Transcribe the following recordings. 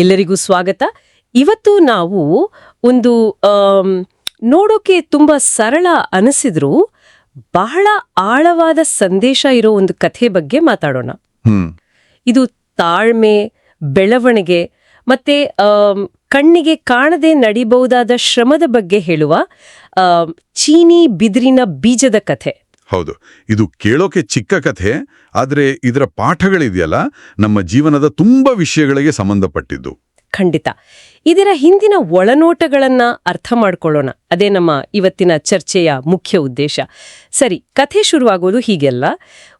ಎಲ್ಲರಿಗೂ ಸ್ವಾಗತ. ಇವತ್ತು ನಾವು ಒಂದು ನೋಡೋಕೆ ತುಂಬಾ ಸರಳ ಅನಿಸಿದ್ರು ಬಹಳ ಆಳವಾದ ಸಂದೇಶ ಇರೋ ಒಂದು ಕಥೆ ಬಗ್ಗೆ ಮಾತಾಡೋಣ. ಇದು ತಾಳ್ಮೆ ಬೆಳವಣಿಗೆ ಮತ್ತೆ ಕಣ್ಣಿಗೆ ಕಾಣದೆ ನಡಿಬಹುದಾದ ಶ್ರಮದ ಬಗ್ಗೆ ಹೇಳುವ ಚೀನಿ ಬಿದಿರಿನ ಬೀಜದ ಕಥೆ. ಹೌದು. ಇದು ಕೇಳೋಕೆ ಚಿಕ್ಕ ಕಥೆ ಆದರೆ ಇದರ ಪಾಠಗಳಿದೆಯಲ್ಲ ನಮ್ಮ ಜೀವನದ ತುಂಬ ವಿಷಯಗಳಿಗೆ ಸಂಬಂಧಪಟ್ಟಿದ್ದು. ಖಂಡಿತ. ಇದರ ಹಿಂದಿನ ಒಳನೋಟಗಳನ್ನ ಅರ್ಥ ಮಾಡ್ಕೊಳ್ಳೋಣ. ಅದೇ ನಮ್ಮ ಇವತ್ತಿನ ಚರ್ಚೆಯ ಮುಖ್ಯ ಉದ್ದೇಶ. ಸರಿ ಕಥೆ ಶುರುವಾಗೋದು ಹೀಗೆಲ್ಲ.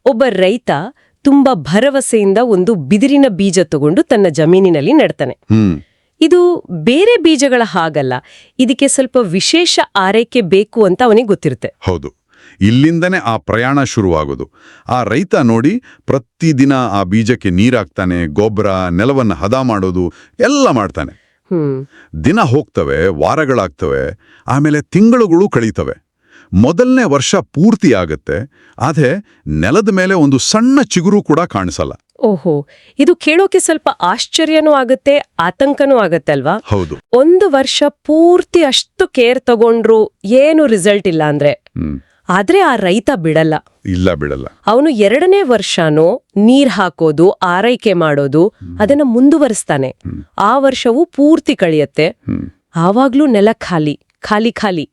ಒಬ್ಬ ರೈತ ತುಂಬಾ ಭರವಸೆಯಿಂದ ಒಂದು ಬಿದಿರಿನ ಬೀಜ ತಗೊಂಡು ತನ್ನ ಜಮೀನಿನಲ್ಲಿ ನೆಡ್ತಾನೆ. ಇದು ಬೇರೆ ಬೀಜಗಳ ಹಾಗಲ್ಲ. ಇದಕ್ಕೆ ಸ್ವಲ್ಪ ವಿಶೇಷ ಆರೈಕೆ ಬೇಕು ಅಂತ ಅವನಿಗೆ ಗೊತ್ತಿರುತ್ತೆ. ಹೌದು. ಇಲ್ಲಿಂದನೇ ಆ ಪ್ರಯಾಣ ಶುರುವಾಗೋದು. ಆ ರೈತ ನೋಡಿ ಪ್ರತಿದಿನ ಆ ಬೀಜಕ್ಕೆ ನೀರಾಕ್ತಾನೆ ಗೊಬ್ಬರ ನೆಲವನ್ನು ಹದ ಮಾಡೋದು ಎಲ್ಲ ಮಾಡ್ತಾನೆ. ದಿನ ಹೋಗ್ತವೆ ವಾರಗಳಾಗ್ತವೆ ಆಮೇಲೆ ತಿಂಗಳುಗಳು ಕಳೀತವೆ. ಮೊದಲನೇ ವರ್ಷ ಪೂರ್ತಿ ಆಗತ್ತೆ ಆದರೆ ನೆಲದ ಮೇಲೆ ಒಂದು ಸಣ್ಣ ಚಿಗುರು ಕೂಡ ಕಾಣಿಸಲ್ಲ. ಓಹೋ ಇದು ಕೇಳೋಕೆ ಸ್ವಲ್ಪ ಆಶ್ಚರ್ಯನೂ ಆಗುತ್ತೆ ಆತಂಕನೂ ಆಗತ್ತೆ ಅಲ್ವಾ? ಹೌದು. ಒಂದು ವರ್ಷ ಪೂರ್ತಿ ಅಷ್ಟು ಕೇರ್ ತಗೊಂಡ್ರು ಏನು ರಿಸಲ್ಟ್ ಇಲ್ಲ ಅಂದ್ರೆ. ಆದ್ರೆ ಆ ರೈತ ಬಿಡಲ್ಲ. ಇಲ್ಲ ಬಿಡಲ್ಲ. ಅವನು ಎರಡನೇ ವರ್ಷನೂ ನೀರ್ ಹಾಕೋದು ಆರೈಕೆ ಮಾಡೋದು ಅದನ್ನ ಮುಂದುವರಿಸ್ತಾನೆ. ಆ ವರ್ಷವೂ ಪೂರ್ತಿ ಕಳಿಯತ್ತೆ. ಆವಾಗ್ಲೂ ನೆಲ ಖಾಲಿ ಖಾಲಿ ಖಾಲಿ.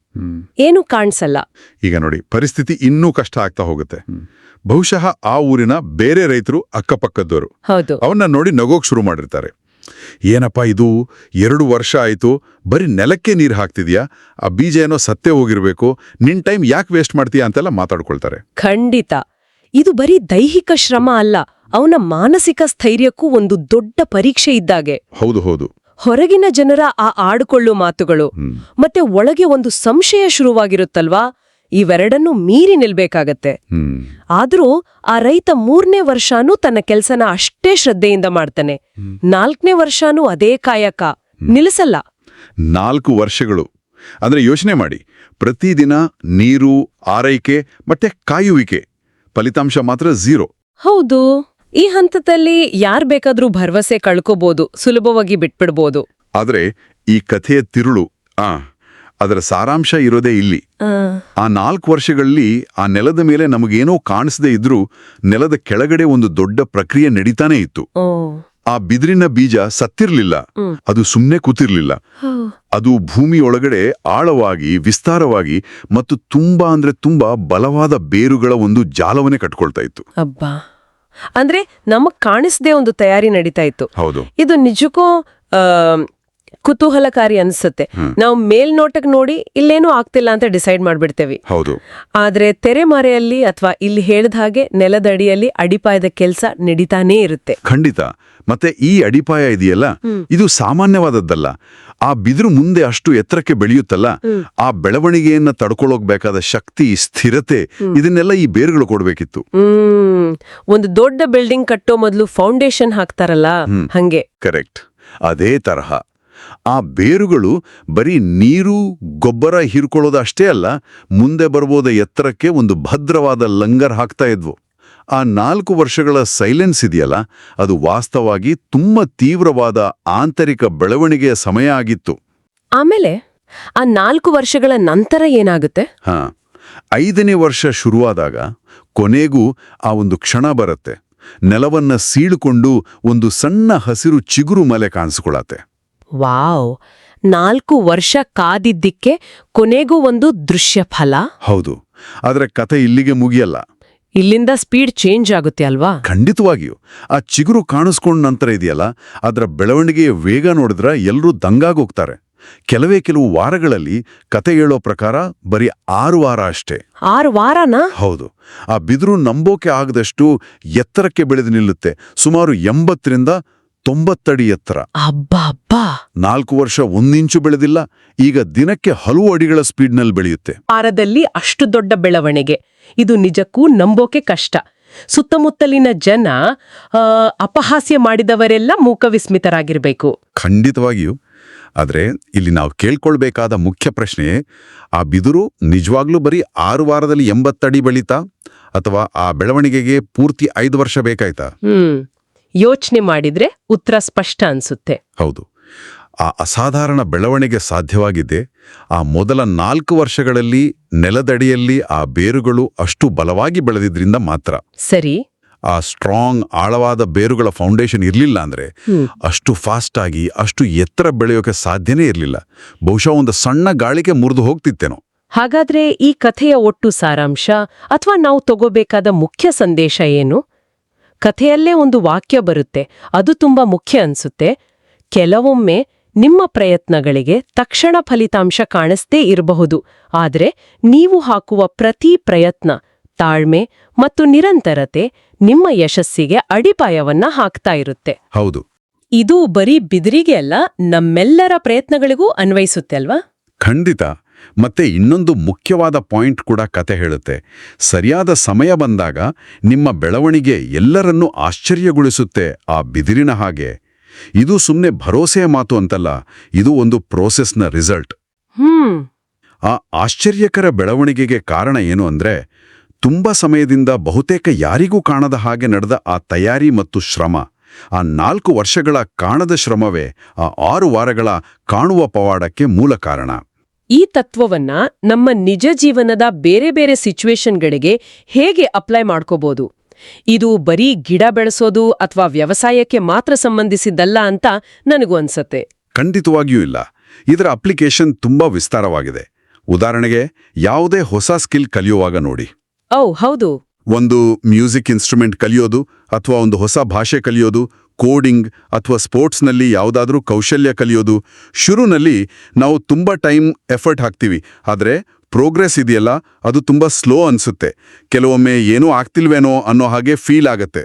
ಏನು ಕಾಣಿಸಲ್ಲ. ಈಗ ನೋಡಿ ಪರಿಸ್ಥಿತಿ ಇನ್ನೂ ಕಷ್ಟ ಆಗ್ತಾ ಹೋಗುತ್ತೆ. ಬಹುಶಃ ಆ ಊರಿನ ಬೇರೆ ರೈತರು ಅಕ್ಕಪಕ್ಕದವರು. ಹೌದು. ಅವನ್ನ ನೋಡಿ ನಗೋಕ್ ಶುರು ಮಾಡಿರ್ತಾರೆ. ಏನಪ್ಪ ಇದು? ಎರಡು ವರ್ಷ ಆಯ್ತು ಬರೀ ನೆಲಕ್ಕೆ ನೀರು ಹಾಕ್ತಿದ್ಯಾ? ಆ ಬೀಜ ಏನೋ ಸತ್ತೇ ಹೋಗಿರ್ಬೇಕು ನಿನ್ ಟೈಮ್ ಯಾಕೆ ವೇಸ್ಟ್ ಮಾಡ್ತೀಯಾ ಅಂತೆಲ್ಲ ಮಾತಾಡ್ಕೊಳ್ತಾರೆ. ಖಂಡಿತ. ಇದು ಬರೀ ದೈಹಿಕ ಶ್ರಮ ಅಲ್ಲ ಅವನ ಮಾನಸಿಕ ಸ್ಥೈರ್ಯಕ್ಕೂ ಒಂದು ದೊಡ್ಡ ಪರೀಕ್ಷೆ ಇದ್ದಾಗೆ. ಹೌದು ಹೌದು. ಹೊರಗಿನ ಜನರ ಆ ಆಡ್ಕೊಳ್ಳೋ ಮಾತುಗಳು ಮತ್ತೆ ಒಳಗೆ ಒಂದು ಸಂಶಯ ಶುರುವಾಗಿರುತ್ತಲ್ವಾ? ಇವೆರಡನ್ನೂ ಮೀರಿ ನಿಲ್ಬೇಕಾಗತ್ತೆ. ಆದ್ರೂ ಆ ರೈತ ಮೂರನೇ ವರ್ಷನೂ ತನ್ನ ಕೆಲ್ಸನ ಅಷ್ಟೇ ಶ್ರದ್ಧೆಯಿಂದ ಮಾಡ್ತಾನೆ. ನಾಲ್ಕನೇ ವರ್ಷನೂ ಅದೇ ಕಾಯಕ. ನಿಲ್ಲಿಸಲ್ಲ. ನಾಲ್ಕು ವರ್ಷಗಳು. ಅಂದ್ರೆ ಯೋಚನೆ ಮಾಡಿ. ಪ್ರತಿದಿನ ನೀರು ಆರೈಕೆ ಮತ್ತೆ ಕಾಯುವಿಕೆ. ಫಲಿತಾಂಶ ಮಾತ್ರ ಝೀರೋ. ಹೌದು. ಈ ಹಂತದಲ್ಲಿ ಯಾರ್ ಬೇಕಾದ್ರೂ ಭರವಸೆ ಕಳ್ಕೋಬಹುದು ಸುಲಭವಾಗಿ ಬಿಟ್ಬಿಡ್ಬೋದು. ಆದ್ರೆ ಈ ಕಥೆಯ ತಿರುಳು ಆ ಅದರ ಸಾರಾಂಶ ಇರೋದೇ ಇಲ್ಲಿ. ಆ ನಾಲ್ಕು ವರ್ಷಗಳಲ್ಲಿ ಆ ನೆಲದ ಮೇಲೆ ನಮಗೇನೋ ಕಾಣಿಸದೇ ಇದ್ರೂ ನೆಲದ ಕೆಳಗಡೆ ಒಂದು ದೊಡ್ಡ ಪ್ರಕ್ರಿಯೆ ನಡೀತಾನೆ ಇತ್ತು. ಆ ಬಿದಿರಿನ ಬೀಜ ಸತ್ತಿರ್ಲಿಲ್ಲ. ಅದು ಸುಮ್ನೆ ಕೂತಿರ್ಲಿಲ್ಲ. ಅದು ಭೂಮಿಯೊಳಗಡೆ ಆಳವಾಗಿ ವಿಸ್ತಾರವಾಗಿ ಮತ್ತು ತುಂಬಾ ಅಂದ್ರೆ ತುಂಬಾ ಬಲವಾದ ಬೇರುಗಳ ಒಂದು ಜಾಲವನ್ನೇ ಕಟ್ಕೊಳ್ತಾ ಇತ್ತು. ಅಂದ್ರೆ ನಮಗ್ ಕಾಣಿಸದೆ ಒಂದು ತಯಾರಿ ನಡೀತಾ ಇತ್ತು. ಹೌದು. ಇದು ನಿಜಕ್ಕೂ ಕುತೂಹಲಕಾರಿ ಅನ್ಸುತ್ತೆ. ನಾವು ಮೇಲ್ನೋಟಕ್ಕೆ ನೋಡಿ ಇಲ್ಲೇನೂ ಆಗ್ತಿಲ್ಲ ಅಂತ ಡಿಸೈಡ್ ಮಾಡ್ಬಿಡ್ತೇವೆ. ಹೌದು. ಆದ್ರೆ ತೆರೆಮರೆಯಲ್ಲಿ ಅಥವಾ ಇಲ್ಲಿ ಹೇಳಿದ ಹಾಗೆ ನೆಲದಡಿಯಲ್ಲಿ ಅಡಿಪಾಯದ ಕೆಲಸ ನಡೀತಾನೇ ಇರುತ್ತೆ. ಖಂಡಿತ. ಮತ್ತೆ ಈ ಅಡಿಪಾಯ ಇದೆಯಲ್ಲ? ಇದು ಸಾಮಾನ್ಯವಾದದ್ದಲ್ಲ. ಆ ಬಿದಿರು ಮುಂದೆ ಅಷ್ಟು ಎತ್ತರಕ್ಕೆ ಬೆಳೆಯುತ್ತಲ್ಲ? ಆ ಬೆಳವಣಿಗೆಯನ್ನ ತಡ್ಕೊಳ್ಳೋಕ್ ಬೇಕಾದ ಶಕ್ತಿ ಸ್ಥಿರತೆ ಇದನ್ನೆಲ್ಲ ಈ ಬೇರುಗಳು ಕೊಡ್ಬೇಕಿತ್ತು. ಒಂದು ದೊಡ್ಡ ಬಿಲ್ಡಿಂಗ್ ಕಟ್ಟೋ ಮೊದಲು ಫೌಂಡೇಶನ್ ಹಾಕ್ತಾರಲ್ಲ ಹಂಗೆ. ಕರೆಕ್ಟ್. ಅದೇ ತರಹ. ಆ ಬೇರುಗಳು ಬರೀ ನೀರು ಗೊಬ್ಬರ ಹೀರ್ಕೊಳ್ಳೋದು ಅಷ್ಟೇ ಅಲ್ಲ ಮುಂದೆ ಬರ್ಬೋದ ಎತ್ತರಕ್ಕೆ ಒಂದು ಭದ್ರವಾದ ಲಂಗರ್ ಹಾಕ್ತಾ ಇದ್ವು. ಆ ನಾಲ್ಕು ವರ್ಷಗಳ ಸೈಲೆನ್ಸ್ ಇದೆಯಲ್ಲ ಅದು ವಾಸ್ತವಾಗಿ ತುಂಬ ತೀವ್ರವಾದ ಆಂತರಿಕ ಬೆಳವಣಿಗೆಯ ಸಮಯ ಆಗಿತ್ತು. ಆಮೇಲೆ ಆ ನಾಲ್ಕು ವರ್ಷಗಳ ನಂತರ ಏನಾಗುತ್ತೆ? ಹಾ ಐದನೇ ವರ್ಷ ಶುರುವಾದಾಗ ಕೊನೆಗೂ ಆ ಒಂದು ಕ್ಷಣ ಬರುತ್ತೆ. ನೆಲವನ್ನ ಸೀಳ್ಕೊಂಡು ಒಂದು ಸಣ್ಣ ಹಸಿರು ಚಿಗುರು ಮಲೆ ಕಾಣಿಸ್ಕೊಳತ್ತೆ. ವಾವ್ ನಾಲ್ಕು ವರ್ಷ ಕಾದಿದ್ದಕ್ಕೆ ಕೊನೆಗೂ ಒಂದು ದೃಶ್ಯ ಫಲ ಹೌದು ಆದರೆ ಕತೆ ಇಲ್ಲಿಗೆ ಮುಗಿಯಲ್ಲ. ಇಲ್ಲಿಂದ ಸ್ಪೀಡ್ ಚೇಂಜ್ ಆಗುತ್ತೆ ಅಲ್ವಾ? ಖಂಡಿತವಾಗಿಯೂ ಆ ಚಿಗುರು ಕಾಣಿಸ್ಕೊಂಡ ನಂತರ ಇದೆಯಲ್ಲ ಅದರ ಬೆಳವಣಿಗೆಯ ವೇಗ ನೋಡಿದ್ರೆ ಎಲ್ಲರೂ ದಂಗಾಗೋಗ್ತಾರೆ. ಕೆಲವೇ ಕೆಲವು ವಾರಗಳಲ್ಲಿ ಕತೆ ಹೇಳೋ ಪ್ರಕಾರ ಬರೀ ಆರು ವಾರ ಅಷ್ಟೇ. ಆರು ವಾರನಾ? ಹೌದು ಆ ಬಿದಿರು ನಂಬೋಕೆ ಆಗದಷ್ಟು ಎತ್ತರಕ್ಕೆ ಬೆಳೆದು ನಿಲ್ಲುತ್ತೆ. ಸುಮಾರು ಎಂಬತ್ತರಿಂದ ತೊಂಬತ್ತಡಿ ಎತ್ತರ. ಅಬ್ಬಾ ನಾಲ್ಕು ವರ್ಷ ಒಂದಿಂಚು ಬೆಳೆದಿಲ್ಲ ಈಗ ದಿನಕ್ಕೆ ಹಲವು ಅಡಿಗಳ ಸ್ಪೀಡ್ನಲ್ಲಿ ಬೆಳೆಯುತ್ತೆ. ವಾರದಲ್ಲಿ ಅಷ್ಟು ದೊಡ್ಡ ಬೆಳವಣಿಗೆ. ಇದು ನಿಜಕ್ಕೂ ನಂಬೋಕೆ ಕಷ್ಟ. ಸುತ್ತಮುತ್ತಲಿನ ಜನ ಅಪಹಾಸ್ಯ ಮಾಡಿದವರೆಲ್ಲ ಮೂಕವಿಸ್ಮಿತರಾಗಿರ್ಬೇಕು. ಖಂಡಿತವಾಗಿಯೂ. ಆದರೆ ಇಲ್ಲಿ ನಾವು ಕೇಳ್ಕೊಳ್ಬೇಕಾದ ಮುಖ್ಯ ಪ್ರಶ್ನೆ ಆ ಬಿದಿರು ನಿಜವಾಗ್ಲೂ ಬರೀ ಆರು ವಾರದಲ್ಲಿ ಎಂಬತ್ತಡಿ ಬೆಳೀತಾ ಅಥವಾ ಆ ಬೆಳವಣಿಗೆಗೆ ಪೂರ್ತಿ ಐದು ವರ್ಷ ಬೇಕಾಯ್ತಾ? ಯೋಚನೆ ಮಾಡಿದ್ರೆ ಉತ್ತರ ಸ್ಪಷ್ಟ ಅನ್ಸುತ್ತೆ. ಹೌದು. ಆ ಅಸಾಧಾರಣ ಬೆಳವಣಿಗೆ ಸಾಧ್ಯವಾಗಿದೆ. ಆ ಮೊದಲ ನಾಲ್ಕು ವರ್ಷಗಳಲ್ಲಿ ನೆಲದಡಿಯಲ್ಲಿ ಆ ಬೇರುಗಳು ಅಷ್ಟು ಬಲವಾಗಿ ಬೆಳೆದಿದ್ರಿಂದ ಮಾತ್ರ. ಸರಿ. ಆ ಸ್ಟ್ರಾಂಗ್ ಆಳವಾದ ಬೇರುಗಳ ಫೌಂಡೇಶನ್ ಇರಲಿಲ್ಲ ಅಂದ್ರೆ ಅಷ್ಟು ಫಾಸ್ಟ್ ಆಗಿ ಅಷ್ಟು ಎತ್ತರ ಬೆಳೆಯೋಕೆ ಸಾಧ್ಯನೇ ಇರಲಿಲ್ಲ. ಬಹುಶಃ ಒಂದು ಸಣ್ಣ ಗಾಳಿಗೆ ಮುರಿದು ಹೋಗ್ತಿತ್ತೇನೋ. ಹಾಗಾದ್ರೆ ಈ ಕಥೆಯ ಒಟ್ಟು ಸಾರಾಂಶ ಅಥವಾ ನಾವು ತಗೋಬೇಕಾದ ಮುಖ್ಯ ಸಂದೇಶ ಏನು? ಕಥೆಯಲ್ಲೇ ಒಂದು ವಾಕ್ಯ ಬರುತ್ತೆ. ಅದು ತುಂಬಾ ಮುಖ್ಯ ಅನ್ಸುತ್ತೆ. ಕೆಲವೊಮ್ಮೆ ನಿಮ್ಮ ಪ್ರಯತ್ನಗಳಿಗೆ ತಕ್ಷಣ ಫಲಿತಾಂಶ ಕಾಣಿಸ್ತೇ ಇರಬಹುದು. ಆದರೆ ನೀವು ಹಾಕುವ ಪ್ರತಿ ಪ್ರಯತ್ನ ತಾಳ್ಮೆ ಮತ್ತು ನಿರಂತರತೆ ನಿಮ್ಮ ಯಶಸ್ಸಿಗೆ ಅಡಿಪಾಯವನ್ನ ಹಾಕ್ತಾ ಇರುತ್ತೆ. ಹೌದು. ಇದು ಬರೀ ಬಿದಿರಿಗೆ ಅಲ್ಲ ನಮ್ಮೆಲ್ಲರ ಪ್ರಯತ್ನಗಳಿಗೂ ಅನ್ವಯಿಸುತ್ತೆ ಅಲ್ವಾ? ಖಂಡಿತ. ಮತ್ತೆ ಇನ್ನೊಂದು ಮುಖ್ಯವಾದ ಪಾಯಿಂಟ್ ಕೂಡ ಕತೆ ಹೇಳುತ್ತೆ. ಸರಿಯಾದ ಸಮಯ ಬಂದಾಗ ನಿಮ್ಮ ಬೆಳವಣಿಗೆ ಎಲ್ಲರನ್ನೂ ಆಶ್ಚರ್ಯಗೊಳಿಸುತ್ತೆ ಆ ಬಿದಿರಿನ ಹಾಗೆ. ಇದು ಸುಮ್ಮನೆ ಭರೋಸೆಯ ಮಾತು ಅಂತಲ್ಲ ಇದು ಒಂದು ಪ್ರೋಸೆಸ್ನ ರಿಸಲ್ಟ್. ಆ ಆಶ್ಚರ್ಯಕರ ಬೆಳವಣಿಗೆಗೆ ಕಾರಣ ಏನು ಅಂದ್ರೆ ತುಂಬ ಸಮಯದಿಂದ ಬಹುತೇಕ ಯಾರಿಗೂ ಕಾಣದ ಹಾಗೆ ನಡೆದ ಆ ತಯಾರಿ ಮತ್ತು ಶ್ರಮ ಆ ನಾಲ್ಕು ವರ್ಷಗಳ ಕಾಣದ ಶ್ರಮವೇ ಆ ಆರು ವಾರಗಳ ಕಾಣುವ ಪವಾಡಕ್ಕೆ ಮೂಲ ಕಾರಣ. ಈ ತತ್ವವನ್ನ ನಮ್ಮ ನಿಜ ಜೀವನದ ಬೇರೆ ಬೇರೆ ಸಿಚುವೇಶನ್ಗಳಿಗೆ ಹೇಗೆ ಅಪ್ಲೈ ಮಾಡ್ಕೋಬಹುದು ಇದು ಬರೀ ಗಿಡ ಬೆಳೆಸೋದು ಅಥವಾ ವ್ಯವಸಾಯಕ್ಕೆ ಮಾತ್ರ ಸಂಬಂಧಿಸಿದ್ದಲ್ಲ ಅಂತ ನನಗೂ ಅನ್ಸತ್ತೆ. ಖಂಡಿತವಾಗಿಯೂ ಇಲ್ಲ. ಇದರ ಅಪ್ಲಿಕೇಶನ್ ತುಂಬಾ ವಿಸ್ತಾರವಾಗಿದೆ. ಉದಾಹರಣೆಗೆ ಯಾವುದೇ ಹೊಸ ಸ್ಕಿಲ್ ಕಲಿಯುವಾಗ ನೋಡಿ. ಓ ಹೌದು. ಒಂದು ಮ್ಯೂಸಿಕ್ ಇನ್ಸ್ಟ್ರೂಮೆಂಟ್ ಕಲಿಯೋದು ಅಥವಾ ಒಂದು ಹೊಸ ಭಾಷೆ ಕಲಿಯೋದು ಕೋಡಿಂಗ್ ಅಥವಾ ಸ್ಪೋರ್ಟ್ಸ್ನಲ್ಲಿ ಯಾವುದಾದ್ರೂ ಕೌಶಲ್ಯ ಕಲಿಯೋದು ಶುರುನಲ್ಲಿ ನಾವು ತುಂಬ ಟೈಮ್ ಎಫರ್ಟ್ ಹಾಕ್ತೀವಿ. ಆದರೆ ಪ್ರೋಗ್ರೆಸ್ ಇದೆಯಲ್ಲ ಅದು ತುಂಬ ಸ್ಲೋ ಅನ್ಸುತ್ತೆ. ಕೆಲವೊಮ್ಮೆ ಏನೂ ಆಗ್ತಿಲ್ವೇನೋ ಅನ್ನೋ ಹಾಗೆ ಫೀಲ್ ಆಗತ್ತೆ.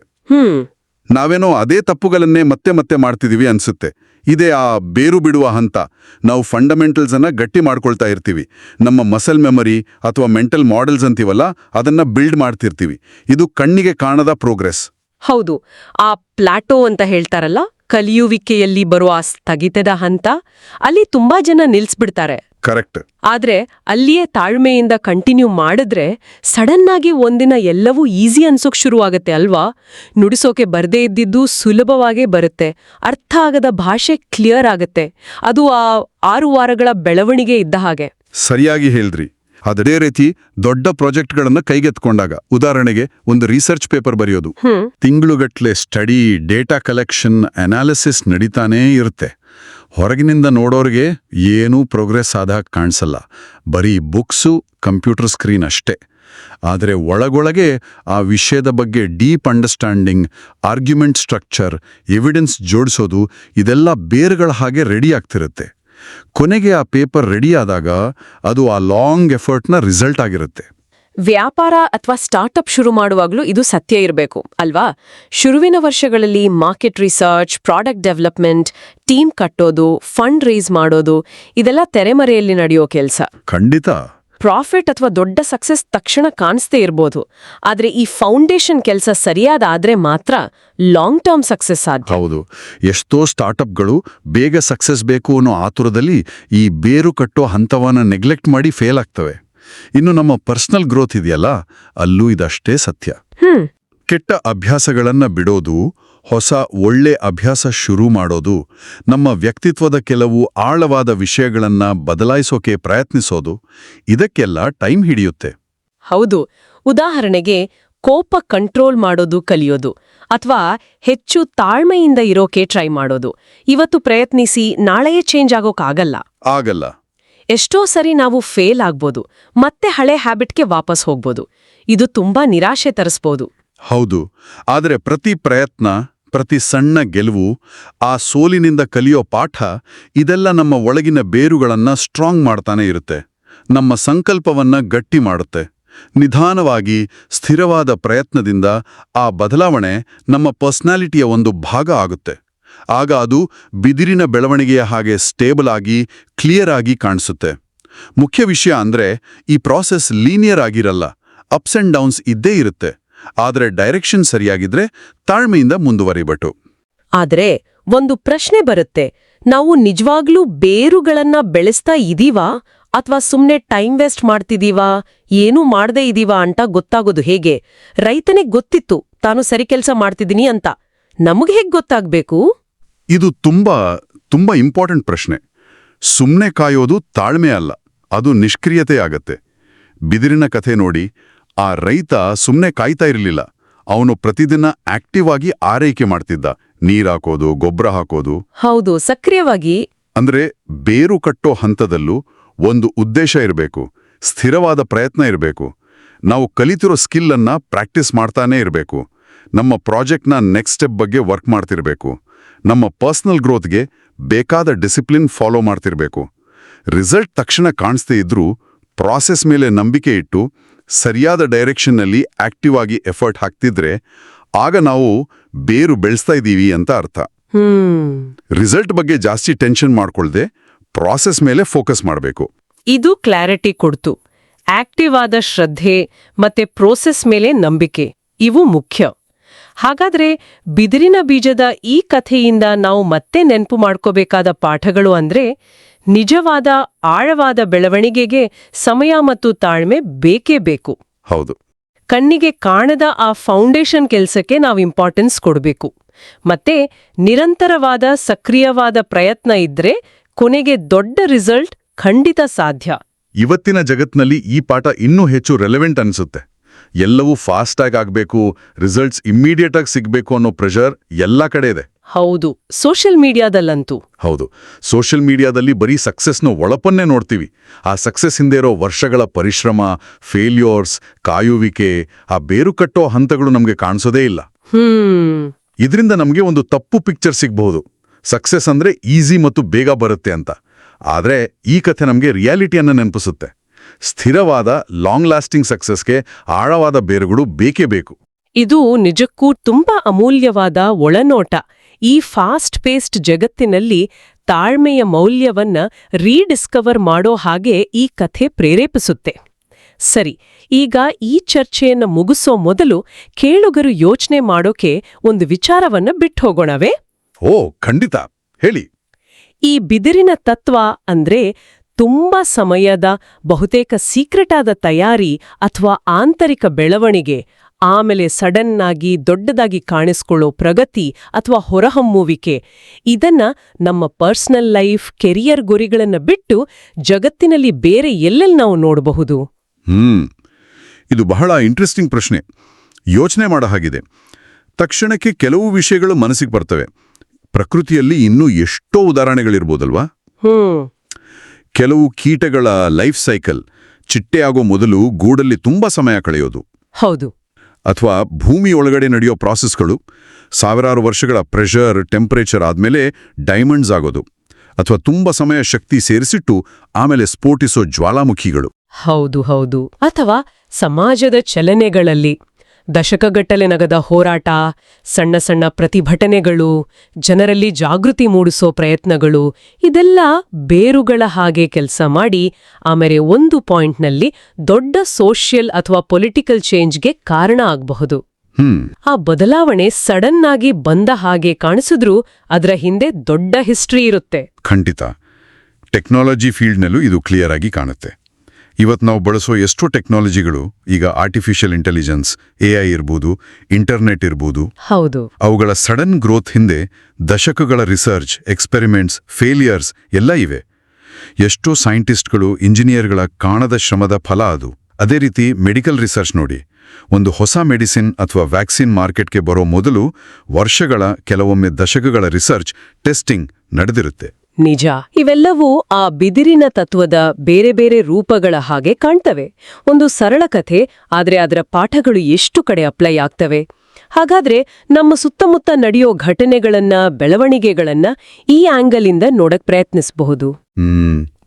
ನಾವೇನೋ ಅದೇ ತಪ್ಪುಗಳನ್ನೇ ಮತ್ತೆ ಮತ್ತೆ ಮಾಡ್ತಿದೀವಿ ಅನ್ಸುತ್ತೆ. ಇದೇ ಆ ಬೇರು ಬಿಡುವ ಹಂತ. ನಾವು ಫಂಡಮೆಂಟಲ್ಸ್ ಅನ್ನ ಗಟ್ಟಿ ಮಾಡ್ಕೊಳ್ತಾ ಇರ್ತೀವಿ. ನಮ್ಮ ಮಸಲ್ ಮೆಮರಿ ಅಥವಾ ಮೆಂಟಲ್ ಮಾಡೆಲ್ಸ್ ಅಂತೀವಲ್ಲ ಅದನ್ನ ಬಿಲ್ಡ್ ಮಾಡ್ತಿರ್ತೀವಿ. ಇದು ಕಣ್ಣಿಗೆ ಕಾಣದ ಪ್ರೋಗ್ರೆಸ್ ಹೌದು ಆ ಪ್ಲಾಟೋ ಅಂತ ಹೇಳ್ತಾರಲ್ಲ ಕಲಿಯುವಿಕೆಯಲ್ಲಿ ಬರುವ ಆ ಸ್ಥಗಿತದ ಹಂತ ಅಲ್ಲಿ ತುಂಬಾ ಜನ ನಿಲ್ಸ್ಬಿಡ್ತಾರೆ. ಕರೆಕ್ಟ್. ಆದ್ರೆ ಅಲ್ಲಿಯೇ ತಾಳ್ಮೆಯಿಂದ ಕಂಟಿನ್ಯೂ ಮಾಡಿದ್ರೆ ಸಡನ್ ಆಗಿ ಒಂದಿನ ಎಲ್ಲವೂ ಈಸಿ ಅನ್ಸೋಕ್ ಶುರುವಾಗತ್ತೆ ಅಲ್ವಾ? ನುಡಿಸೋಕೆ ಬರ್ದೇ ಇದ್ದಿದ್ದು ಸುಲಭವಾಗೇ ಬರುತ್ತೆ. ಅರ್ಥ ಆಗದ ಭಾಷೆ ಕ್ಲಿಯರ್ ಆಗತ್ತೆ. ಅದು ಆ ಆರು ವಾರಗಳ ಬೆಳವಣಿಗೆ ಇದ್ದ ಹಾಗೆ. ಸರಿಯಾಗಿ ಹೇಳ್ದ್ರಿ. ಅದೇ ರೀತಿ ದೊಡ್ಡ ಪ್ರಾಜೆಕ್ಟ್ಗಳನ್ನು ಕೈಗೆತ್ಕೊಂಡಾಗ ಉದಾಹರಣೆಗೆ ಒಂದು ರಿಸರ್ಚ್ ಪೇಪರ್ ಬರೆಯೋದು. ತಿಂಗಳುಗಟ್ಲೆ ಸ್ಟಡಿ ಡೇಟಾ ಕಲೆಕ್ಷನ್ ಅನಾಲಿಸಿಸ್ ನಡೀತಾನೇ ಇರುತ್ತೆ. ಹೊರಗಿನಿಂದ ನೋಡೋರಿಗೆ ಏನೂ ಪ್ರೋಗ್ರೆಸ್ ಆದಾಗ ಕಾಣಿಸಲ್ಲ. ಬರೀ ಬುಕ್ಸು ಕಂಪ್ಯೂಟರ್ ಸ್ಕ್ರೀನ್ ಅಷ್ಟೇ. ಆದರೆ ಒಳಗೊಳಗೆ ಆ ವಿಷಯದ ಬಗ್ಗೆ deep understanding argument structure evidence ಜೋಡಿಸೋದು ಇದೆಲ್ಲ ಬೇರುಗಳ ಹಾಗೆ ರೆಡಿ ಆಗ್ತಿರುತ್ತೆ. ಕೊನೆಗೆ ಆ ಪೇಪರ್ ರೆಡಿ ಆದಾಗ ಅದು ಆ ಲಾಂಗ್ ಎಫರ್ಟ್ನ ರಿಸಲ್ಟ್ ಆಗಿರುತ್ತೆ. ವ್ಯಾಪಾರ ಅಥವಾ ಸ್ಟಾರ್ಟ್ಅಪ್ ಶುರು ಮಾಡುವಾಗಲೂ ಇದು ಸತ್ಯ ಇರಬೇಕು ಅಲ್ವಾ? ಶುರುವಿನ ವರ್ಷಗಳಲ್ಲಿ market research product development team ಕಟ್ಟೋದು ಫಂಡ್ ರೇಸ್ ಮಾಡೋದು ಇದೆಲ್ಲ ತೆರೆಮರೆಯಲ್ಲಿ ನಡೆಯೋ ಕೆಲಸ. ಖಂಡಿತ. ಪ್ರಾಫಿಟ್ ಅಥವಾ ದೊಡ್ಡ ಸಕ್ಸಸ್ ತಕ್ಷಣ ಕಾಣಿಸ್ತೇ ಇರ್ಬೋದು. ಆದರೆ ಈ ಫೌಂಡೇಶನ್ ಕೆಲಸ ಸರಿಯಾದಾದ್ರೆ ಮಾತ್ರ ಲಾಂಗ್ ಟರ್ಮ್ ಸಕ್ಸಸ್ ಸಾಧ್ಯ. ಹೌದು. ಎಷ್ಟೋ ಸ್ಟಾರ್ಟ್ಅಪ್ಗಳು ಬೇಗ ಸಕ್ಸಸ್ ಬೇಕು ಅನ್ನೋ ಆತುರದಲ್ಲಿ ಈ ಬೇರು ಕಟ್ಟೋ ಹಂತವನ್ನು ನೆಗ್ಲೆಕ್ಟ್ ಮಾಡಿ ಫೇಲ್ ಆಗ್ತವೆ. ಇನ್ನು ನಮ್ಮ ಪರ್ಸನಲ್ ಗ್ರೋತ್ ಇದೆಯಲ್ಲ ಅಲ್ಲೂ ಇದಷ್ಟೇ ಸತ್ಯ. ಕೆಟ್ಟ ಅಭ್ಯಾಸಗಳನ್ನ ಬಿಡೋದು ಹೊಸ ಒಳ್ಳೆ ಅಭ್ಯಾಸ ಶುರು ಮಾಡೋದು ನಮ್ಮ ವ್ಯಕ್ತಿತ್ವದ ಕೆಲವು ಆಳವಾದ ವಿಷಯಗಳನ್ನು ಬದಲಾಯಿಸೋಕೆ ಪ್ರಯತ್ನಿಸೋದು ಇದಕ್ಕೆಲ್ಲ ಟೈಮ್ ಹಿಡಿಯುತ್ತೆ. ಹೌದು. ಉದಾಹರಣೆಗೆ ಕೋಪ ಕಂಟ್ರೋಲ್ ಮಾಡೋದು ಕಲಿಯೋದು ಅಥವಾ ಹೆಚ್ಚು ತಾಳ್ಮೆಯಿಂದ ಇರೋಕೆ ಟ್ರೈ ಮಾಡೋದು. ಇವತ್ತು ಪ್ರಯತ್ನಿಸಿ ನಾಳೆಯೇ ಚೇಂಜ್ ಆಗೋಕ್ಕಾಗಲ್ಲ ಆಗಲ್ಲ. ಎಷ್ಟೋ ಸರಿ ನಾವು ಫೇಲ್ ಆಗ್ಬೋದು ಮತ್ತೆ ಹಳೆ ಹ್ಯಾಬಿಟ್ಗೆ ವಾಪಸ್ ಹೋಗ್ಬೋದು. ಇದು ತುಂಬಾ ನಿರಾಶೆ ತರಿಸ್ಬೋದು. ಹೌದು. ಆದರೆ ಪ್ರತಿ ಪ್ರಯತ್ನ ಪ್ರತಿ ಸಣ್ಣ ಗೆಲುವು, ಆ ಸೋಲಿನಿಂದ ಕಲಿಯೋ ಪಾಠ, ಇದೆಲ್ಲ ನಮ್ಮ ಒಳಗಿನ ಬೇರುಗಳನ್ನು ಸ್ಟ್ರಾಂಗ್ ಮಾಡ್ತಾನೆ ಇರುತ್ತೆ. ನಮ್ಮ ಸಂಕಲ್ಪವನ್ನ ಗಟ್ಟಿ ಮಾಡುತ್ತೆ. ನಿಧಾನವಾಗಿ, ಸ್ಥಿರವಾದ ಪ್ರಯತ್ನದಿಂದ ಆ ಬದಲಾವಣೆ ನಮ್ಮ ಪರ್ಸ್ನಾಲಿಟಿಯ ಒಂದು ಭಾಗ ಆಗುತ್ತೆ. ಆಗ ಅದು ಬಿದಿರಿನ ಬೆಳವಣಿಗೆಯ ಹಾಗೆ ಸ್ಟೇಬಲ್ ಆಗಿ ಕ್ಲಿಯರ್ ಆಗಿ ಕಾಣಿಸುತ್ತೆ. ಮುಖ್ಯ ವಿಷಯ ಅಂದ್ರೆ, ಈ ಪ್ರಾಸೆಸ್ ಲೀನಿಯರ್ ಆಗಿರಲ್ಲ. ಅಪ್ಸ್ ಆ್ಯಂಡ್ ಡೌನ್ಸ್ ಇದ್ದೇ ಇರುತ್ತೆ. ಆದರೆ ಡೈರೆಕ್ಷನ್ ಸರಿಯಾಗಿದ್ರೆ ತಾಳ್ಮೆಯಿಂದ ಮುಂದುವರಿಬಟ್ಟು ಆದರೆ ಒಂದು ಪ್ರಶ್ನೆ ಬರುತ್ತೆ ನಾವು ನಿಜವಾಗ್ಲೂ ಬೇರುಗಳನ್ನ ಬೆಳೆಸ್ತಾ ಇದೀವಾ ಅಥವಾ ಸುಮ್ನೆ ಟೈಮ್ ವೇಸ್ಟ್ ಮಾಡ್ತಿದೀವಾ ಏನೂ ಮಾಡದೇ ಇದೀವಾ ಅಂತ ಗೊತ್ತಾಗೋದು ಹೇಗೆ? ರೈತನೇ ಗೊತ್ತಿತ್ತು ತಾನು ಸರಿ ಕೆಲಸ ಮಾಡ್ತಿದ್ದೀನಿ ಅಂತ. ನಮಗೆ ಹೇಗ್ ಗೊತ್ತಾಗ್ಬೇಕು? ಇದು ತುಂಬಾ ತುಂಬಾ ಇಂಪಾರ್ಟೆಂಟ್ ಪ್ರಶ್ನೆ. ಸುಮ್ಮನೆ ಕಾಯೋದು ತಾಳ್ಮೆ ಅಲ್ಲ ಅದು ನಿಷ್ಕ್ರಿಯತೆ ಆಗತ್ತೆ. ಬಿದಿರಿನ ಕಥೆ ನೋಡಿ ಆ ರೈತ ಸುಮ್ಮನೆ ಕಾಯ್ತಾ ಇರಲಿಲ್ಲ. ಅವನು ಪ್ರತಿದಿನ ಆಕ್ಟಿವ್ ಆಗಿ ಆರೈಕೆ ಮಾಡ್ತಿದ್ದ. ನೀರ್ ಹಾಕೋದು ಗೊಬ್ಬರ ಹಾಕೋದು. ಹೌದು ಸಕ್ರಿಯವಾಗಿ. ಅಂದ್ರೆ ಬೇರು ಕಟ್ಟೋ ಹಂತದಲ್ಲೂ ಒಂದು ಉದ್ದೇಶ ಇರಬೇಕು. ಸ್ಥಿರವಾದ ಪ್ರಯತ್ನ ಇರಬೇಕು. ನಾವು ಕಲಿತಿರೋ ಸ್ಕಿಲ್ ಅನ್ನ ಪ್ರಾಕ್ಟೀಸ್ ಮಾಡ್ತಾನೇ ಇರಬೇಕು. ನಮ್ಮ ಪ್ರಾಜೆಕ್ಟ್ನ ನೆಕ್ಸ್ಟ್ ಸ್ಟೆಪ್ ಬಗ್ಗೆ ವರ್ಕ್ ಮಾಡ್ತಿರ್ಬೇಕು. ನಮ್ಮ ಪರ್ಸನಲ್ ಗ್ರೋತ್ಗೆ ಬೇಕಾದ ಡಿಸಿಪ್ಲಿನ್ ಫಾಲೋ ಮಾಡ್ತಿರ್ಬೇಕು. ರಿಸಲ್ಟ್ ತಕ್ಷಣ ಕಾಣಿಸ್ದೇ ಇದ್ರೂ ಪ್ರಾಸೆಸ್ ಮೇಲೆ ನಂಬಿಕೆ ಇಟ್ಟು ಸರಿಯಾದ ಡೈರೆಕ್ಷನ್ನಲ್ಲಿ ಆಕ್ಟಿವ್ ಆಗಿ ಎಫರ್ಟ್ ಹಾಕ್ತಿದ್ರೆ ಆಗ ನಾವು ಬೇರು ಬೆಳೆಸ್ತಾ ಇದ್ದೀವಿ ಅಂತ ಅರ್ಥ. ರಿಸಲ್ಟ್ ಬಗ್ಗೆ ಜಾಸ್ತಿ ಟೆನ್ಷನ್ ಮಾಡ್ಕೊಳ್ದೆ ಪ್ರಾಸೆಸ್ ಮೇಲೆ ಫೋಕಸ್ ಮಾಡಬೇಕು. ಇದು ಕ್ಲಾರಿಟಿ ಕೊಡ್ತು. ಆಕ್ಟಿವ್ ಆದ ಶ್ರದ್ಧೆ ಮತ್ತೆ ಪ್ರೋಸೆಸ್ ಮೇಲೆ ನಂಬಿಕೆ ಇವು ಮುಖ್ಯ. ಹಾಗಾದ್ರೆ ಬಿದಿರಿನ ಬೀಜದ ಈ ಕಥೆಯಿಂದ ನಾವು ಮತ್ತೆ ನೆನಪು ಮಾಡ್ಕೋಬೇಕಾದ ಪಾಠಗಳು ಅಂದ್ರೆ ನಿಜವಾದ ಆಳವಾದ ಬೆಳವಣಿಗೆಗೆ ಸಮಯ ಮತ್ತು ತಾಳ್ಮೆ ಬೇಕೇ ಬೇಕು. ಹೌದು. ಕಣ್ಣಿಗೆ ಕಾಣದ ಆ ಫೌಂಡೇಶನ್ ಕೆಲಸಕ್ಕೆ ನಾವು ಇಂಪಾರ್ಟೆನ್ಸ್ ಕೊಡಬೇಕು. ಮತ್ತೆ ನಿರಂತರವಾದ ಸಕ್ರಿಯವಾದ ಪ್ರಯತ್ನ ಇದ್ರೆ ಕೊನೆಗೆ ದೊಡ್ಡ ರಿಸಲ್ಟ್ ಖಂಡಿತ ಸಾಧ್ಯ. ಇವತ್ತಿನ ಜಗತ್ನಲ್ಲಿ ಈ ಪಾಠ ಇನ್ನೂ ಹೆಚ್ಚು ರೆಲೆವೆಂಟ್ ಅನ್ಸುತ್ತೆ. ಎಲ್ಲವೂ ಫಾಸ್ಟ್ ಆಗಿ ಆಗ್ಬೇಕು ರಿಸಲ್ಟ್ಸ್ ಇಮ್ಮಿಡಿಯೇಟ್ ಆಗಿ ಸಿಗ್ಬೇಕು ಅನ್ನೋ ಪ್ರೆಷರ್ ಎಲ್ಲ ಕಡೆ ಇದೆ. ಹೌದು ಸೋಷಿಯಲ್ ಮೀಡಿಯಾದಲ್ಲಂತೂ ಹೌದು ಸೋಷಿಯಲ್ ಮೀಡಿಯಾದಲ್ಲಿ ಬರೀ ಸಕ್ಸಸ್ನ ಒಳಪನ್ನೇ ನೋಡ್ತೀವಿ. ಆ ಸಕ್ಸಸ್ ಹಿಂದೆ ಇರೋ ವರ್ಷಗಳ ಪರಿಶ್ರಮ ಫೇಲ್ಯೂರ್ಸ್ ಕಾಯುವಿಕೆ ಆ ಬೇರು ಕಟ್ಟೋ ಹಂತಗಳು ನಮಗೆ ಕಾಣಿಸೋದೇ ಇಲ್ಲ. ಇದರಿಂದ ನಮಗೆ ಒಂದು ತಪ್ಪು ಪಿಕ್ಚರ್ ಸಿಗಬಹುದು. ಸಕ್ಸಸ್ ಅಂದ್ರೆ ಈಸಿ ಮತ್ತು ಬೇಗ ಬರುತ್ತೆ ಅಂತ. ಆದ್ರೆ ಈ ಕಥೆ ನಮಗೆ ರಿಯಾಲಿಟಿಯನ್ನು ನೆನಪಿಸುತ್ತೆ. ಸ್ಥಿರವಾದ ಲಾಂಗ್ ಲಾಸ್ಟಿಂಗ್ ಸಕ್ಸಸ್ಗೆ ಆಳವಾದ ಬೇರುಗಳು ಬೇಕೇ ಬೇಕು. ಇದು ನಿಜಕ್ಕೂ ತುಂಬಾ ಅಮೂಲ್ಯವಾದ ಒಳನೋಟ. ಈ ಫಾಸ್ಟ್ ಪೇಸ್ಡ್ ಜಗತ್ತಿನಲ್ಲಿ ತಾಳ್ಮೆಯ ಮೌಲ್ಯವನ್ನ ರೀಡಿಸ್ಕವರ್ ಮಾಡೋ ಹಾಗೆ ಈ ಕಥೆ ಪ್ರೇರೇಪಿಸುತ್ತೆ. ಸರಿ ಈಗ ಈ ಚರ್ಚೆಯನ್ನ ಮುಗಿಸೋ ಮೊದಲು ಕೇಳುಗರು ಯೋಚನೆ ಮಾಡೋಕೆ ಒಂದು ವಿಚಾರವನ್ನ ಬಿಟ್ಟು ಹೋಗೋಣವೇ? ಓ ಖಂಡಿತ. ಹೇಳಿ. ಈ ಬಿದಿರಿನ ತತ್ವ ಅಂದ್ರೆ ತುಂಬಾ ಸಮಯದ ಬಹುತೇಕ ಸೀಕ್ರೆಟ್ ಆದ ತಯಾರಿ ಅಥವಾ ಆಂತರಿಕ ಬೆಳವಣಿಗೆ ಆಮೇಲೆ ಸಡನ್ನಾಗಿ ಆಗಿ ದೊಡ್ಡದಾಗಿ ಕಾಣಿಸ್ಕೊಳ್ಳೋ ಪ್ರಗತಿ ಅಥವಾ ಹೊರಹೊಮ್ಮುವಿಕೆ ಇದನ್ನ ನಮ್ಮ ಪರ್ಸನಲ್ ಲೈಫ್ ಕೆರಿಯರ್ ಗುರಿಗಳನ್ನು ಬಿಟ್ಟು ಜಗತ್ತಿನಲ್ಲಿ ಬೇರೆ ಎಲ್ಲೆಲ್ಲಿ ನಾವು ನೋಡಬಹುದು? ಹ್ಮ್. ಇದು ಬಹಳ ಇಂಟ್ರೆಸ್ಟಿಂಗ್ ಪ್ರಶ್ನೆ. ಯೋಚನೆ ಮಾಡೋ ಹಾಗಿದೆ. ತಕ್ಷಣಕ್ಕೆ ಕೆಲವು ವಿಷಯಗಳು ಮನಸ್ಸಿಗೆ ಬರ್ತವೆ. ಪ್ರಕೃತಿಯಲ್ಲಿ ಇನ್ನೂ ಎಷ್ಟೋ ಉದಾಹರಣೆಗಳಿರ್ಬೋದಲ್ವಾ? ಹ್ಮ್. ಕೆಲವು ಕೀಟಗಳ ಲೈಫ್ ಸೈಕಲ್ ಚಿಟ್ಟೆ ಆಗೋ ಮೊದಲು ಗೂಡಲ್ಲಿ ತುಂಬಾ ಸಮಯ ಕಳೆಯೋದು. ಹೌದು. ಅಥವಾ ಭೂಮಿ ಒಳಗಡೆ ನಡೆಯೋ ಪ್ರಾಸೆಸ್ಗಳು ಸಾವಿರಾರು ವರ್ಷಗಳ ಪ್ರೆಷರ್ ಟೆಂಪರೇಚರ್ ಆದ್ಮೇಲೆ ಡೈಮಂಡ್ಸ್ ಆಗೋದು. ಅಥವಾ ತುಂಬಾ ಸಮಯ ಶಕ್ತಿ ಸೇರಿಸಿಟ್ಟು ಆಮೇಲೆ ಸ್ಫೋಟಿಸೋ ಜ್ವಾಲಾಮುಖಿಗಳು. ಹೌದು ಹೌದು. ಅಥವಾ ಸಮಾಜದ ಚಲನೆಗಳಲ್ಲಿ ದಶಕಗಟ್ಟಲೆ ನಗದ ಹೋರಾಟ ಸಣ್ಣ ಸಣ್ಣ ಪ್ರತಿಭಟನೆಗಳು ಜನರಲ್ಲಿ ಜಾಗೃತಿ ಮೂಡಿಸೋ ಪ್ರಯತ್ನಗಳು ಇದೆಲ್ಲ ಬೇರುಗಳ ಹಾಗೆ ಕೆಲಸ ಮಾಡಿ ಆಮೇಲೆ ಒಂದು ಪಾಯಿಂಟ್ನಲ್ಲಿ ದೊಡ್ಡ ಸೋಷಿಯಲ್ ಅಥವಾ ಪೊಲಿಟಿಕಲ್ ಚೇಂಜ್ಗೆ ಕಾರಣ ಆಗಬಹುದು. ಹ್ಮ್. ಆ ಬದಲಾವಣೆ ಸಡನ್ ಆಗಿ ಬಂದ ಹಾಗೆ ಕಾಣಿಸಿದ್ರೂ ಅದರ ಹಿಂದೆ ದೊಡ್ಡ ಹಿಸ್ಟ್ರಿ ಇರುತ್ತೆ. ಖಂಡಿತ. ಟೆಕ್ನಾಲಜಿ ಫೀಲ್ಡ್ನಲ್ಲೂ ಇದು ಕ್ಲಿಯರ್ ಆಗಿ ಕಾಣುತ್ತೆ. ಇವತ್ತು ನಾವು ಬಳಸೋ ಎಷ್ಟೋ ಟೆಕ್ನಾಲಜಿಗಳು ಈಗ ಆರ್ಟಿಫಿಷಿಯಲ್ ಇಂಟೆಲಿಜೆನ್ಸ್ ಎ ಐ ಇರ್ಬೋದು ಇಂಟರ್ನೆಟ್ ಇರ್ಬೋದು. ಹೌದು. ಅವುಗಳ ಸಡನ್ ಗ್ರೋತ್ ಹಿಂದೆ ದಶಕಗಳ ರಿಸರ್ಚ್ ಎಕ್ಸ್ಪೆರಿಮೆಂಟ್ಸ್ ಫೇಲಿಯರ್ಸ್ ಎಲ್ಲ ಇವೆ. ಎಷ್ಟೋ ಸೈಂಟಿಸ್ಟ್ಗಳು ಇಂಜಿನಿಯರ್ಗಳ ಕಾಣದ ಶ್ರಮದ ಫಲ ಅದು. ಅದೇ ರೀತಿ ಮೆಡಿಕಲ್ ರಿಸರ್ಚ್ ನೋಡಿ. ಒಂದು ಹೊಸ ಮೆಡಿಸಿನ್ ಅಥವಾ ವ್ಯಾಕ್ಸಿನ್ ಮಾರ್ಕೆಟ್ಗೆ ಬರೋ ಮೊದಲು ವರ್ಷಗಳ ಕೆಲವೊಮ್ಮೆ ದಶಕಗಳ ರಿಸರ್ಚ್ ಟೆಸ್ಟಿಂಗ್ ನಡೆದಿರುತ್ತೆ. ನಿಜ, ಇವೆಲ್ಲವೂ ಆ ಬಿದಿರಿನ ತತ್ವದ ಬೇರೆ ಬೇರೆ ರೂಪಗಳ ಹಾಗೆ ಕಾಣ್ತವೆ. ಒಂದು ಸರಳ ಕಥೆ, ಆದ್ರೆ ಅದರ ಪಾಠಗಳು ಎಷ್ಟು ಕಡೆ ಅಪ್ಲೈ ಆಗ್ತವೆ? ಹಾಗಾದ್ರೆ ನಮ್ಮ ಸುತ್ತಮುತ್ತ ನಡೆಯೋ ಘಟನೆಗಳನ್ನ, ಬೆಳವಣಿಗೆಗಳನ್ನ ಈ ಆಂಗಲಿಂದ ನೋಡಕ್ ಪ್ರಯತ್ನಿಸಬಹುದು.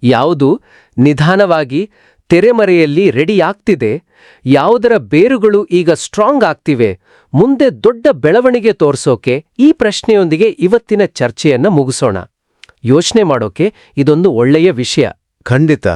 ಯಾವುದು? ನಿಧಾನವಾಗಿ, ತೆರೆಮರೆಯಲ್ಲಿ ರೆಡಿಯಾಗ್ತಿದೆ ಯಾವುದರ ಬೇರುಗಳು ಈಗ ಸ್ಟ್ರಾಂಗ್ ಆಗ್ತಿವೆ? ಮುಂದೆ ದೊಡ್ಡ ಬೆಳವಣಿಗೆ ತೋರ್ಸೋಕೆ ಈ ಪ್ರಶ್ನೆಯೊಂದಿಗೆ ಇವತ್ತಿನ ಚರ್ಚೆಯನ್ನ ಮುಗಿಸೋಣ. ಯೋಚನೆ ಮಾಡೋಕೆ ಇದೊಂದು ಒಳ್ಳೆಯ ವಿಷಯ. ಖಂಡಿತ.